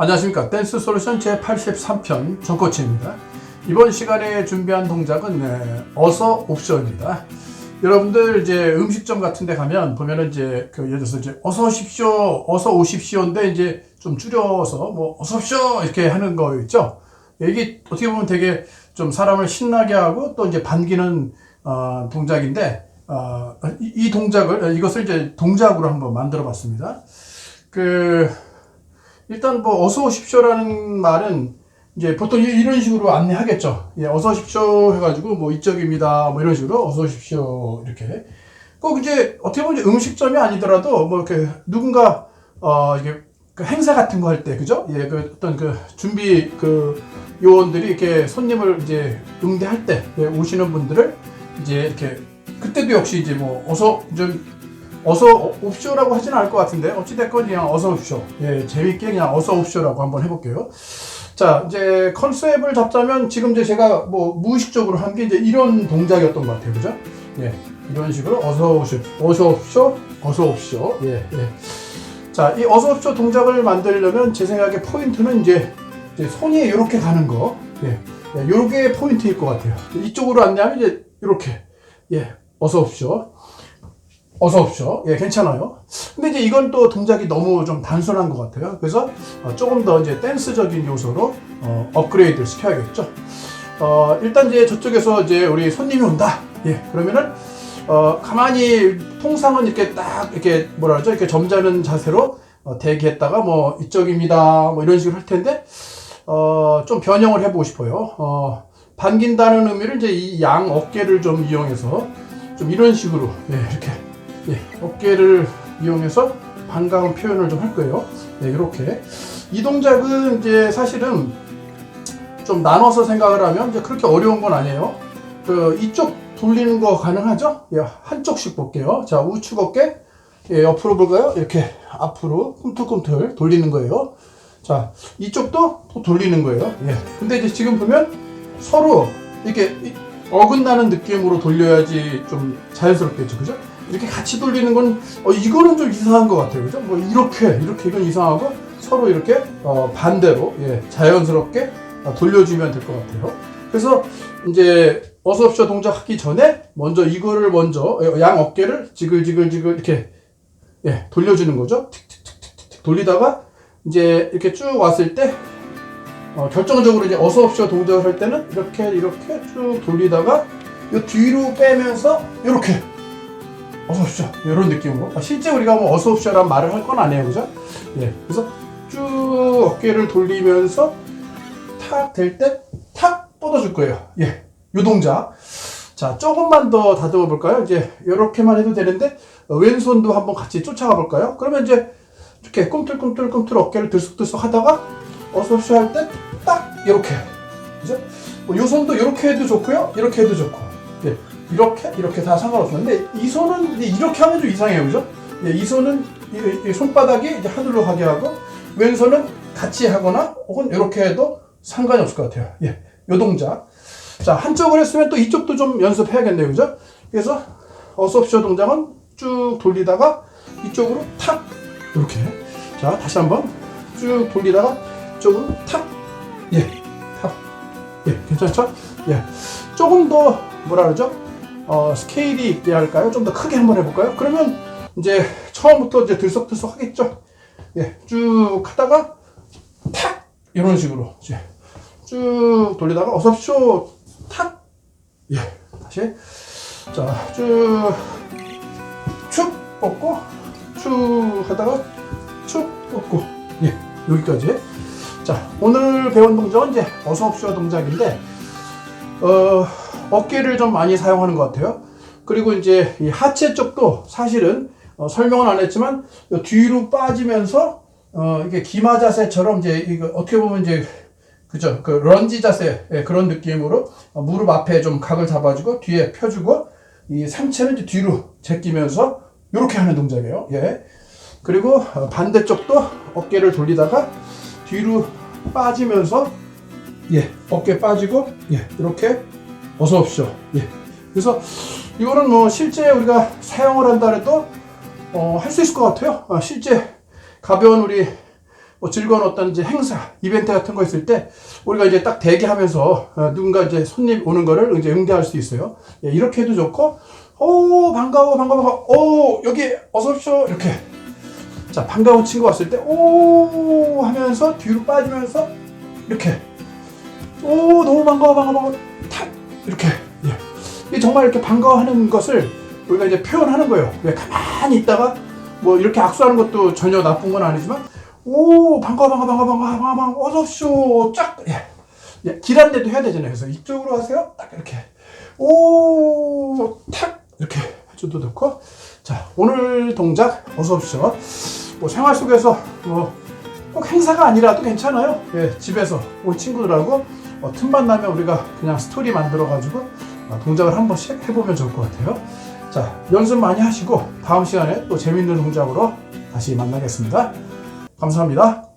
안녕하십니까. 댄스 솔루션 제83편 정코치입니다. 이번 시간에 준비한 동작은 네, 어서 옵션입니다. 여러분들 이제 음식점 같은 데 가면 보면은 이제 그 예를 들어서 이제 어서 오십시오, 어서 오십시오인데 이제 좀 줄여서 뭐 어서 오십시오 이렇게 하는 거 있죠. 이게 어떻게 보면 되게 좀 사람을 신나게 하고 또 이제 반기는 어, 동작인데 어, 이, 이 동작을 이것을 이제 동작으로 한번 만들어 봤습니다. 그 일단 뭐 어서 오십시오라는 말은 이제 보통 이- 이런 식으로 안내하겠죠. 예, 어서 오십시오 해가지고 뭐 이쪽입니다. 뭐 이런 식으로 어서 오십시오 이렇게. 꼭 이제 어떻게 보면 이제 음식점이 아니더라도 뭐 이렇게 누군가 어 이게 그 행사 같은 거 할 때 그죠? 예, 그 어떤 그 준비 그 요원들이 이렇게 손님을 이제 응대할 때 예, 오시는 분들을 이제 이렇게 그때도 역시 이제 뭐 어서 좀 어서 옵쇼라고 하지는 않을 것 같은데 어찌됐건 그냥 어서 옵쇼 예 재밌게 그냥 어서 옵쇼라고 한번 해볼게요. 자 이제 컨셉을 잡자면 지금 이제 제가 뭐 무의식적으로 한 게 이제 이런 동작이었던 것 같아요. 그죠? 예 이런 식으로 어서 오십시오 어서 옵쇼 어서 옵쇼 예예 자이 어서 옵쇼 동작을 만들려면 제 생각에 포인트는 이제, 이제 손이 이렇게 가는 거. 예, 예 요게 포인트일 것 같아요. 이쪽으로 안내하면 이제 이렇게. 예 어서 옵쇼 어서 오십시오. 예, 괜찮아요. 근데 이제 이건 또 동작이 너무 좀 단순한 것 같아요. 그래서 어, 조금 더 이제 댄스적인 요소로 어, 업그레이드를 시켜야겠죠. 어, 일단 이제 저쪽에서 이제 우리 손님이 온다. 예, 그러면은 어, 가만히 통상은 이렇게 딱 이렇게 뭐라 그러죠? 이렇게 점잖은 자세로 어, 대기했다가 뭐 이쪽입니다. 뭐 이런 식으로 할 텐데 어, 좀 변형을 해보고 싶어요. 어, 반긴다는 의미를 이제 이 양 어깨를 좀 이용해서 좀 이런 식으로 예, 이렇게 예, 어깨를 이용해서 반가운 표현을 좀 할 거예요. 네, 이렇게. 이 동작은 이제 사실은 좀 나눠서 생각을 하면 이제 그렇게 어려운 건 아니에요. 그 이쪽 돌리는 거 가능하죠? 예, 한쪽씩 볼게요. 자, 우측 어깨 예, 옆으로 볼까요? 이렇게 앞으로 꿈틀꿈틀 돌리는 거예요. 자, 이쪽도 또 돌리는 거예요. 예. 근데 이제 지금 보면 서로 이렇게 이- 어긋나는 느낌으로 돌려야지 좀 자연스럽겠죠. 그죠? 이렇게 같이 돌리는 건 어, 이거는 좀 이상한 것 같아요. 그죠? 뭐 이렇게 이렇게 이건 이상하고 서로 이렇게 어, 반대로 예, 자연스럽게 어, 돌려주면 될 것 같아요. 그래서 이제 어서 옵쇼 동작 하기 전에 먼저 이거를 먼저 어, 양 어깨를 지글지글지글 이렇게 예, 돌려주는 거죠. 틱틱틱틱틱 돌리다가 이제 이렇게 쭉 왔을 때 어, 결정적으로 이제 어서 옵쇼 동작을 할 때는 이렇게 이렇게 쭉 돌리다가 이 뒤로 빼면서 이렇게 어서 오십시오. 이런 느낌으로. 아, 실제 우리가 뭐 어서 오십시오라는 말을 할 건 아니에요. 그죠? 예. 그래서 쭉 어깨를 돌리면서 탁 될 때 탁 뻗어줄 거예요. 예. 요 동작. 자, 조금만 더 다듬어 볼까요? 이제 이렇게만 해도 되는데 어, 왼손도 한번 같이 쫓아가 볼까요? 그러면 이제 이렇게 꿈틀꿈틀꿈틀 어깨를 들썩들썩 하다가 어서 오십시오 할때 딱 이렇게. 그죠? 뭐요 손도 이렇게 해도 좋고요. 이렇게 해도 좋고. 예. 이렇게 이렇게 다 상관없어요. 근데 이 손은 이렇게 하면 좀 이상해요, 그죠? 예, 이 손은 손바닥이 이제 하늘로 가게 하고 왼손은 같이 하거나 혹은 이렇게 해도 상관이 없을 것 같아요. 예, 요 동작. 자, 한쪽을 했으면 또 이쪽도 좀 연습해야겠네요, 그죠? 그래서 어서옵쇼 동작은 쭉 돌리다가 이쪽으로 탁 이렇게. 자, 다시 한번 쭉 돌리다가 이쪽으로 탁, 예, 탁, 예, 괜찮죠? 예, 조금 더 뭐라 그러죠? 어, 스케일이 있게 할까요? 좀 더 크게 한번 해볼까요? 그러면 이제 처음부터 이제 들썩들썩 하겠죠? 예, 쭉 하다가 탁! 이런 식으로 이제 쭉 돌리다가 어서 쇼 탁! 예, 다시 자, 쭉, 축 뻗고 쭉 하다가 축 뻗고 예, 여기까지 자, 오늘 배운 동작은 이제 어서옵쇼 동작인데 어, 어깨를 좀 많이 사용하는 것 같아요. 그리고 이제 이 하체 쪽도 사실은 어, 설명은 안 했지만 요 뒤로 빠지면서 어, 이게 기마 자세처럼 이제 이거 어떻게 보면 이제 그죠 그 런지 자세 예, 그런 느낌으로 어, 무릎 앞에 좀 각을 잡아주고 뒤에 펴주고 이 상체는 이제 뒤로 제끼면서 이렇게 하는 동작이에요. 예. 그리고 어, 반대쪽도 어깨를 돌리다가 뒤로 빠지면서 예, 어깨 빠지고, 예, 이렇게 어서 오십시오. 예. 그래서 이거는 뭐 실제 우리가 사용을 한다 해도 어, 할 수 있을 것 같아요. 아, 실제 가벼운 우리 뭐 즐거운 어떤 이제 행사, 이벤트 같은 거 있을 때 우리가 이제 딱 대기하면서 어, 누군가 이제 손님 오는 거를 이제 응대할 수 있어요. 예, 이렇게 해도 좋고, 오 반가워 반가워 반가워, 오 여기 어서 오십시오 이렇게. 자 반가운 친구 왔을 때 오 하면서 뒤로 빠지면서 이렇게. 오 너무 반가워 반가워 반가워 탁 이렇게. 예. 정말 이렇게 반가워하는 것을 우리가 이제 표현하는 거예요. 왜 가만히 있다가 뭐 이렇게 악수하는 것도 전혀 나쁜 건 아니지만 오 반가워 반가워 반가워 반가워 반가워 반가워 어서 오십시오 쫙 예. 예, 길한데도 해야 되잖아요. 그래서 이쪽으로 하세요. 딱 이렇게 오탁 이렇게 해줘도 좋고 자 오늘 동작 어서 오십시오. 뭐 생활 속에서 뭐 꼭 행사가 아니라도 괜찮아요. 예, 집에서 우리 친구들하고 어, 틈만 나면 우리가 그냥 스토리 만들어 가지고 어, 동작을 한 번씩 해보면 좋을 것 같아요. 자, 연습 많이 하시고 다음 시간에 또 재밌는 동작으로 다시 만나겠습니다. 감사합니다.